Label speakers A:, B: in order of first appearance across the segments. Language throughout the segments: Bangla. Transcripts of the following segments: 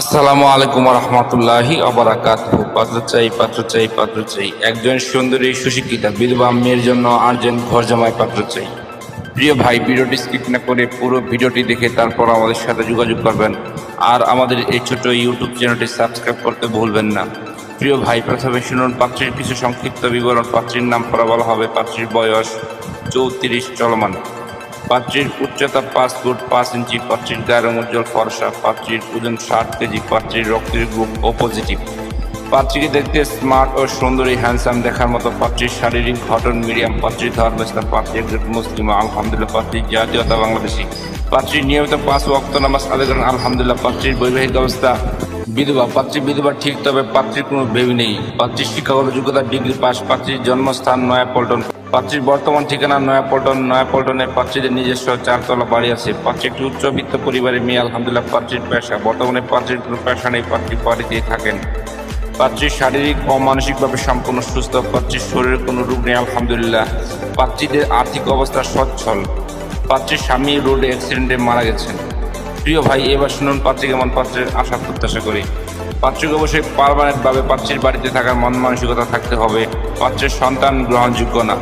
A: আসসালামু আলাইকুম রহমতুল্লাহি অবরাকাত পাত্র চাই পাত্র চাই পাত্র চাই। একজন সুন্দরী, সুশিক্ষিতা, বিধবা মেয়ের জন্য আটজন ঘর জামাই পাত্র চাই। প্রিয় ভাই, ভিডিওটি স্কিপ না করে পুরো ভিডিওটি দেখে তারপর আমাদের সাথে যোগাযোগ করবেন। আর আমাদের এই ছোট ইউটিউব চ্যানেলটি সাবস্ক্রাইব করতে ভুলবেন না। প্রিয় ভাই, প্রথমে শুনুন, পাত্রীর কিছু সংক্ষিপ্ত বিবরণ। পাত্রীর নাম পড়া বলা হবে, পাত্রীর বয়স চৌত্রিশ চলমান। পাত্রীর উচ্চতা পাঁচ ফুট পাঁচ ইঞ্চি, পাত্রীর গায়ের উজ্জ্বল ফর্সা, পাত্রীর ওজন ষাট কেজি, পাত্রীর রক্তের গ্রুপ ও পজিটিভ পাত্রীকে দেখতে স্মার্ট ও সুন্দরী হ্যান্ডসাম দেখার মতো পাত্রীর শারীরিক গঠন মিডিয়াম, পাত্রীর ধর্ম ইসলাম পাত্রী একজন মুসলিম, আলহামদুলিল্লাহ, পাত্রীর জাতীয়তা বাংলাদেশি। পাত্রীর নিয়মিত পাঁচ ওয়াক্ত নামাজ আদায় করেন, আলহামদুলিল্লাহ, পাত্রীর বৈবাহিক অবস্থা বিধবা পাত্রী বিধবা ঠিক, তবে পাত্রীর কোনো বেবি নেই। পাত্রীর শিক্ষাগত যোগ্যতা ডিগ্রি পাস পাত্রীর জন্মস্থান নয়াপল্টন। পাত্রীর বর্তমান ঠিকানা নয়াপল্টন নয়াপল্টনে পাত্রীদের নিজস্ব চারতলা বাড়ি আছে। পাত্রী একটি উচ্চবিত্ত পরিবারের মেয়ে, আলহামদুলিল্লাহ, পাত্রীর পেশা। বর্তমানে পাত্রীর কোনো পেশা নেই, পাত্রী বাড়িতেই থাকেন। পাত্রীর শারীরিক ও মানসিকভাবে সম্পূর্ণ সুস্থ, পাত্রীর শরীরে কোনো রোগ নেই, আলহামদুলিল্লাহ। পাত্রীদের আর্থিক অবস্থা সচ্ছল। পাত্রীর স্বামী রোডে অ্যাক্সিডেন্টে মারা গেছেন। প্রিয় ভাই, এবার শুনুন পাত্রী কেমন পাত্রের আশা প্রত্যাশা করি। পাত্রীকে অবশ্যই পারমানেন্টভাবে পাত্রীর বাড়িতে থাকার মন মানসিকতা থাকতে হবে। পাত্রের সন্তান গ্রহণযোগ্য না।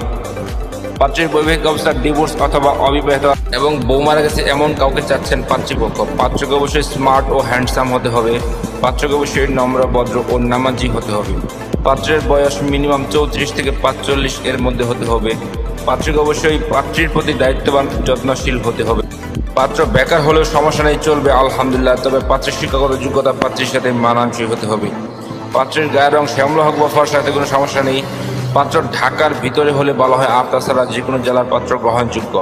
A: পাত্রের বৈবাহিক অবস্থা ডিভোর্স অথবা অবিবাহিত এবং বউ মারা গেছে এমন কাউকে চাচ্ছেন পাত্রীপক্ষ পাত্রকে অবশ্যই স্মার্ট ও হ্যান্ডসাম হতে হবে। পাত্রকে অবশ্যই নম্র, ভদ্র ও নামাজি হতে হবে। পাত্রের বয়স মিনিমাম চৌত্রিশ থেকে পাঁচচল্লিশ এর মধ্যে হতে হবে। পাত্রকে অবশ্যই পাত্রীর প্রতি দায়িত্ববান, যত্নশীল হতে হবে। পাত্র বেকার হলেও সমস্যা নেই, চলবে আলহামদুলিল্লাহ। তবে পাত্রের শিক্ষাগত যোগ্যতা পাত্রীর সাথে মানানসই হতে হবে। পাত্রের গায়ের রং শ্যামলা হোক বা সাথে কোনো সমস্যা নেই। পাত্র ঢাকার ভিতরে হলে বলা হয় আর তাছাড়া যে কোনো জেলার পাত্র গ্রহণযোগ্য।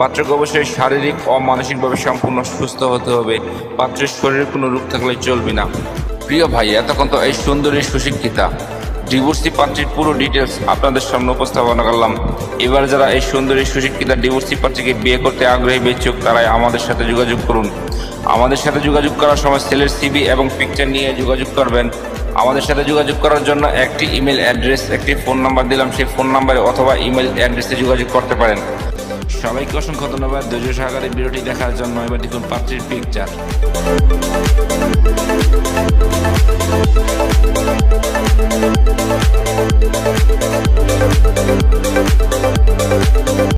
A: পাত্রকে অবশ্যই শারীরিক ও মানসিকভাবে সম্পূর্ণ সুস্থ হতে হবে। পাত্রের শরীরে কোনো রূপ থাকলে চলবে না। প্রিয় ভাই, এতক্ষণ তো এই সুন্দরী সুশিক্ষিতা। ডিভোর্সি পাত্রীর পুরো ডিটেলস আপনাদের সামনে উপস্থাপনা করলাম। এবার যারা এই সুন্দরী সুশিক্ষিতা ডিভোর্সি পাত্রীকে বিয়ে করতে আগ্রহী বেচুক তারাই আমাদের সাথে যোগাযোগ করুন। আমাদের সাথে যোগাযোগ করার সময় সেলের সিবি এবং পিকচার নিয়ে যোগাযোগ করবেন। আমাদের সাথে যোগাযোগ করার জন্য একটি ইমেল অ্যাড্রেস একটি ফোন নাম্বার দিলাম। সেই ফোন নাম্বারে অথবা ইমেল অ্যাড্রেসে যোগাযোগ করতে পারেন। সবাইকে অসংখ্য ধন্যবাদ। ধৈর্য সহকারে বিরতি দেখার জন্য এবার দেখুন পাত্রীর পিকচার
B: Thank